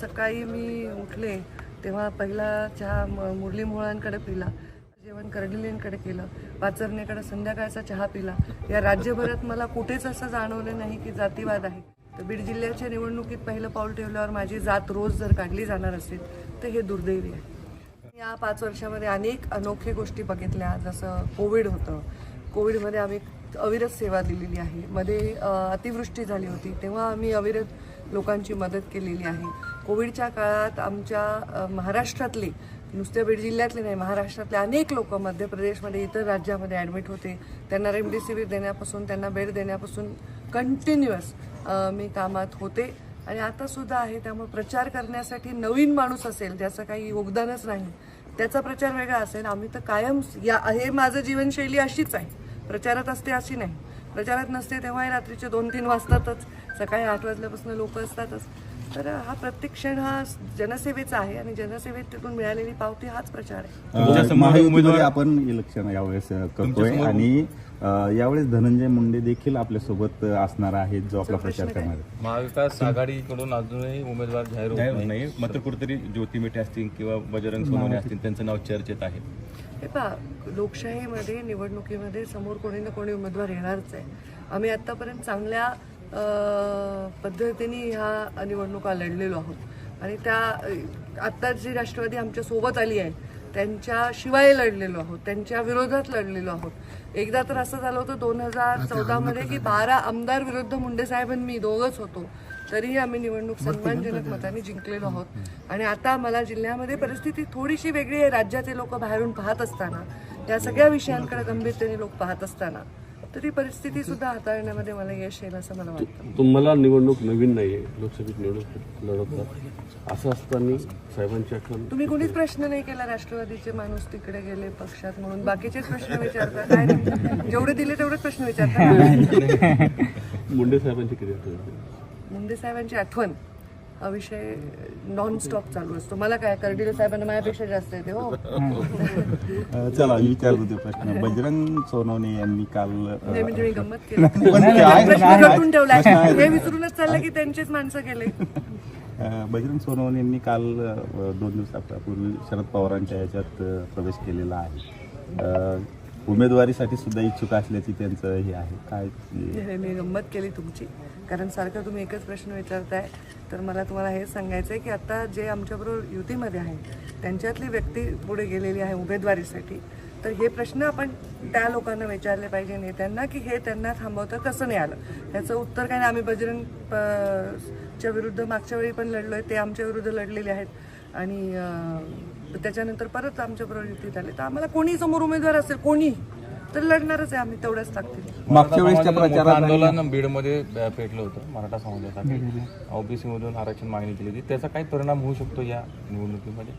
सकाळी मी उठले तेव्हा पहिला चहा म- मुरली मोहळांकडे पिला जेवण कर्डिलेंकडे केलं पाचरण्याकडे संध्याकाळचा चहा पिला. या राज्यभरात मला कुठेच असं जाणवलं नाही की जातीवाद आहे. तर बीड जिल्ह्याच्या निवडणुकीत पहिलं पाऊल ठेवल्यावर माझी जात रोज जर काढली जाणार असेल तर हे दुर्दैवी आहे. या पाच वर्षामध्ये अनेक अनोखे गोष्टी बघितल्या जसं कोविड होतं. कोविडमध्ये आम्ही अविरत सेवा दिलेली आहे. मध्ये अतिवृष्टी झाली होती. तेव्हा आम्ही अविरत लोकांची मदत केलेली आहे. कोविडच्या काळात आमच्या महाराष्ट्रातली महाराष्ट्रातले नुसत्या बीड जिल्ह्यातले नाही महाराष्ट्रातले अनेक लोक मध्य प्रदेशमध्ये इतर राज्यामध्ये ॲडमिट होते. त्यांना रेमडेसिवीर देण्यापासून त्यांना बेड देण्यापासून कंटिन्युअस मी कामात होते. आणि आता सुद्धा आहे त्यामुळे प्रचार करण्यासाठी नवीन माणूस असेल ज्याचं काही योगदानच नाही त्याचा प्रचार वेगळा असेल. आम्ही तर कायम या हे माझं जीवनशैली अशीच आहे. प्रचारात असते अशी नाही. प्रचारात नसते तेव्हाही रात्रीचे दोन तीन वाजतातच. सकाळी आठ वाजल्यापासून लोक असतातच. तर हा प्रत्येक क्षण हा जनसेवेचा आहे आणि जनसेवेत तिथून मिळालेली पावती हाच प्रचार आहे. महायुतीमध्ये उमेदवार- आपण इलेक्शन यावेळेस करतोय आणि यावेळेस धनंजय मुंडे देखील आपल्यासोबत असणार आहेत जो आपला प्रचार? करणार आहे. महाविकास आघाडीकडून अजूनही उमेदवार जाहीर होत नाही मात्र कुठेतरी ज्योती मेटे असतील किंवा बजरंग सोनवणे असतील त्यांचं नाव चर्चेत आहे. हे पहा लोकशाहीमध्ये निवडणुकीमध्ये समोर कोणी ना कोणी उमेदवार येणारच आहे. आम्ही आत्तापर्यंत चांगल्या पद्धतीने ह्या निवडणुका लढलेलो आहोत. आणि त्या आत्ता जी राष्ट्रवादी आमच्यासोबत आली आहे त्यांच्याशिवाय लढलेलो आहोत त्यांच्या विरोधात लढलेलो आहोत. एकदा तर असं झालं होतं दोन हजार चौदामध्ये की बारा आमदार विरुद्ध मुंडे साहेब आणि मी दोघंच होतो. तरीही आम्ही निवडणूक सन्मानजनक मताने जिंकलेलो आहोत. आणि आता मला जिल्ह्यामध्ये परिस्थिती थोडीशी वेगळी आहे. राज्याचे लोक बाहेरून पाहत असताना या सगळ्या विषयांकडे गंभीरतेने लोक पाहत असताना. तरी परिस्थिती सुद्धा हाताळण्यामध्ये मला यश येईल असं मला वाटतं. तुम्हाला निवडणूक नवीन नाहीये लोकसभेत निवडणूक लढवतात. असं असताना साहेबांची आठवण तुम्ही कोणीच प्रश्न नाही केला राष्ट्रवादीचे माणूस तिकडे गेले पक्षात म्हणून. बाकीचेच प्रश्न विचारता. काय जेवढे दिले तेवढेच प्रश्न विचारता. मुंडे साहेबांची किती मुंडे साहेबांची आठवण. हा विषय नॉन स्टॉप चालू असतो. मला काय कर्डिले साहेबांना माझ्यापेक्षा जास्त येते हो. चला मी विचारतो ते प्रश्न. बजरंग सोनवणे यांनी काल नाही म्हणजे मी गंमत प्रश्न. हे विसरूनच चाललं की त्यांचेच माणसं गेले बजरंग सोनवणे यांनी काल दोन दिवसापूर्वी शरद पवारांच्या याच्यात अ, प्रवेश केलेला आहे. उमेदवारीसाठी सुद्धा इच्छुक असल्याची त्यांचं हे आहे. काय हे मी गंमत केली तुमची. कारण सारखं तुम्ही एकच प्रश्न विचारताय. तर मला तुम्हाला हे सांगायचं आहे की आता जे आमच्याबरोबर युतीमध्ये आहे त्यांच्यातली व्यक्ती पुढे गेलेली आहे उमेदवारीसाठी. तर हे प्रश्न आपण त्या लोकांना विचारले पाहिजे नेत्यांना की हे त्यांना थांबवतं कसं नाही आलं ह्याचं उत्तर काय? नाही आम्ही बजरंग प- च्या विरुद्ध मागच्या वेळी पण लढलोय ते आमच्या विरुद्ध लढलेले आहेत. आणि अं, त्याच्यानंतर परत आमच्याबरोबर युतीत आले. तर आम्हाला कोणी समोर उमेदवार असेल कोणी? तर लढणारच आहे आम्ही तेवढ्याच ताकदीने. मागच्या वेळेसच्या समाजानं मोठं प्रचारात आंदोलन बीडमध्ये पेटलं होतं मराठा समाजासाठी. ओबीसी मधून आरक्षण मागणी केली होती. त्याचा काय परिणाम होऊ शकतो या निवडणुकीमध्ये?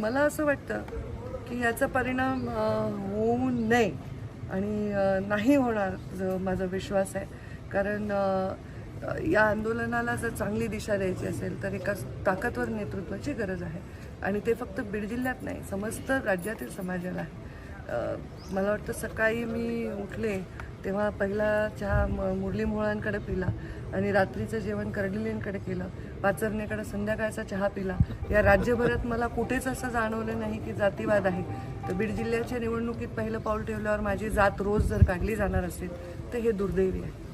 मला असं वाटतं की याचा परिणाम होऊ नये आणि नाही होणार माझा विश्वास आहे. कारण या आंदोलनाला जर चांगली दिशा द्यायची असेल तर एका ताकदवर नेतृत्वाची गरज आहे. आणि ते फक्त बीड जिल्ह्यात नाही समस्त राज्यातील समाजाला आहे. मला वाटतं सकाळी मी उठले तेव्हा पहिला चहा म- मुरली मोहळांकडे पिला आणि रात्रीचं जेवण कर्डिलींकडे केलं. पाचरण्याकडे संध्याकाळचा चहा पिला. या राज्यभरात मला कुठेच असं जाणवलं नाही की जातीवाद आहे. तर बीड जिल्ह्याच्या निवडणुकीत पहिलं पाऊल ठेवल्यावर माझी जात रोज जर काढली जाणार असेल तर हे दुर्दैवी आहे.